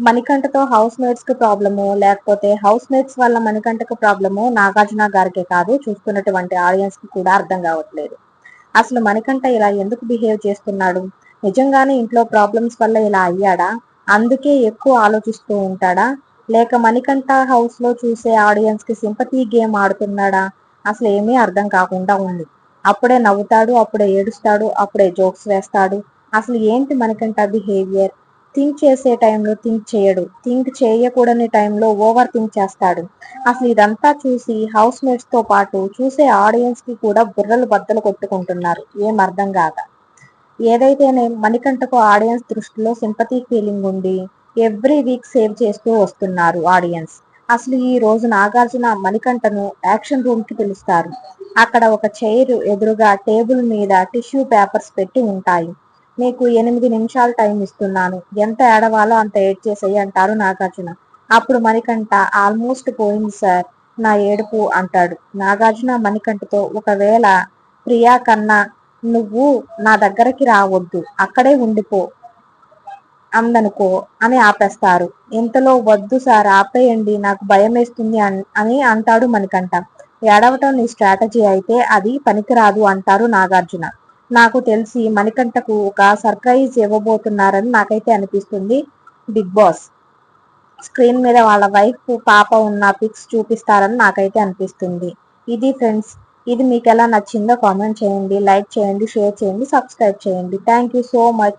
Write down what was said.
మణికంఠతో house మేట్స్కు problem లేకపోతే house mates వల్ల మణికంఠకు ప్రాబ్లము నాగార్జున గారికే కాదు చూస్తున్నటువంటి ఆడియన్స్కి కూడా అర్థం కావట్లేదు. అసలు మణికంఠ ఇలా ఎందుకు బిహేవ్ చేస్తున్నాడు? నిజంగానే ఇంట్లో ప్రాబ్లమ్స్ వల్ల ఇలా అయ్యాడా? అందుకే ఎక్కువ ఆలోచిస్తూ ఉంటాడా? లేక మణికంఠ హౌస్లో చూసే ఆడియన్స్కి సింపతి గేమ్ ఆడుతున్నాడా? అసలు ఏమీ అర్థం కాకుండా ఉంది. అప్పుడే నవ్వుతాడు అప్పుడే ఏడుస్తాడు అప్పుడే జోక్స్ వేస్తాడు. అసలు ఏంటి మణికంఠ బిహేవియర్ థింక్ చేసే టైంలో థింక్ చేయడు. థింక్ చేయకూడని టైంలో ఓవర్ థింక్ చేస్తాడు. అసలు ఇదంతా చూసి హౌస్ మేట్స్తో పాటు చూసే ఆడియన్స్కి కూడా బుర్రలు బద్దలు కొట్టుకుంటున్నారు. ఏం అర్థం కాక. ఏదైతేనే మణికంఠకు ఆడియన్స్ దృష్టిలో సింపతి ఫీలింగ్ ఉండి ఎవ్రీ వీక్ సేవ్ చేస్తూ వస్తున్నారు ఆడియన్స్ అసలు ఈ రోజు నాగార్జున మణికంఠను యాక్షన్ రూమ్కి పిలుస్తారు. అక్కడ ఒక చైర్ ఎదురుగా టేబుల్ మీద టిష్యూ పేపర్స్ పెట్టి ఉంటాయి. నీకు ఎనిమిది నిమిషాలు టైం ఇస్తున్నాను. ఎంత ఏడవాలో అంత ఏడ్ చేసేయి అంటారు నాగార్జున. అప్పుడు మణికంఠ ఆల్మోస్ట్ పోయింది సార్ నా ఏడుపు అంటాడు. నాగార్జున మణికంఠతో ఒకవేళ ప్రియా కన్నా నువ్వు నా దగ్గరికి రావద్దు అక్కడే ఉండిపో అందనుకో అని ఆపేస్తారు. ఇంతలో వద్దు సార్ ఆపేయండి నాకు భయం వేస్తుంది అని అంటాడు మణికంఠ. ఏడవటం నీ స్ట్రాటజీ అయితే అది పనికిరాదు అంటారు నాగార్జున. నాకు తెలిసి మణికంఠకు ఒక సర్ప్రైజ్ ఇవ్వబోతున్నారని నాకైతే అనిపిస్తుంది. Big boss. స్క్రీన్ మీద వాళ్ళ వైఫ్ పాప ఉన్న పిక్స్ చూపిస్తారని నాకైతే అనిపిస్తుంది. ఇది ఫ్రెండ్స్ ఇది మీకు ఎలా నచ్చిందో కామెంట్ చేయండి లైక్ చేయండి షేర్ చేయండి సబ్స్క్రైబ్ చేయండి. Thank you so much.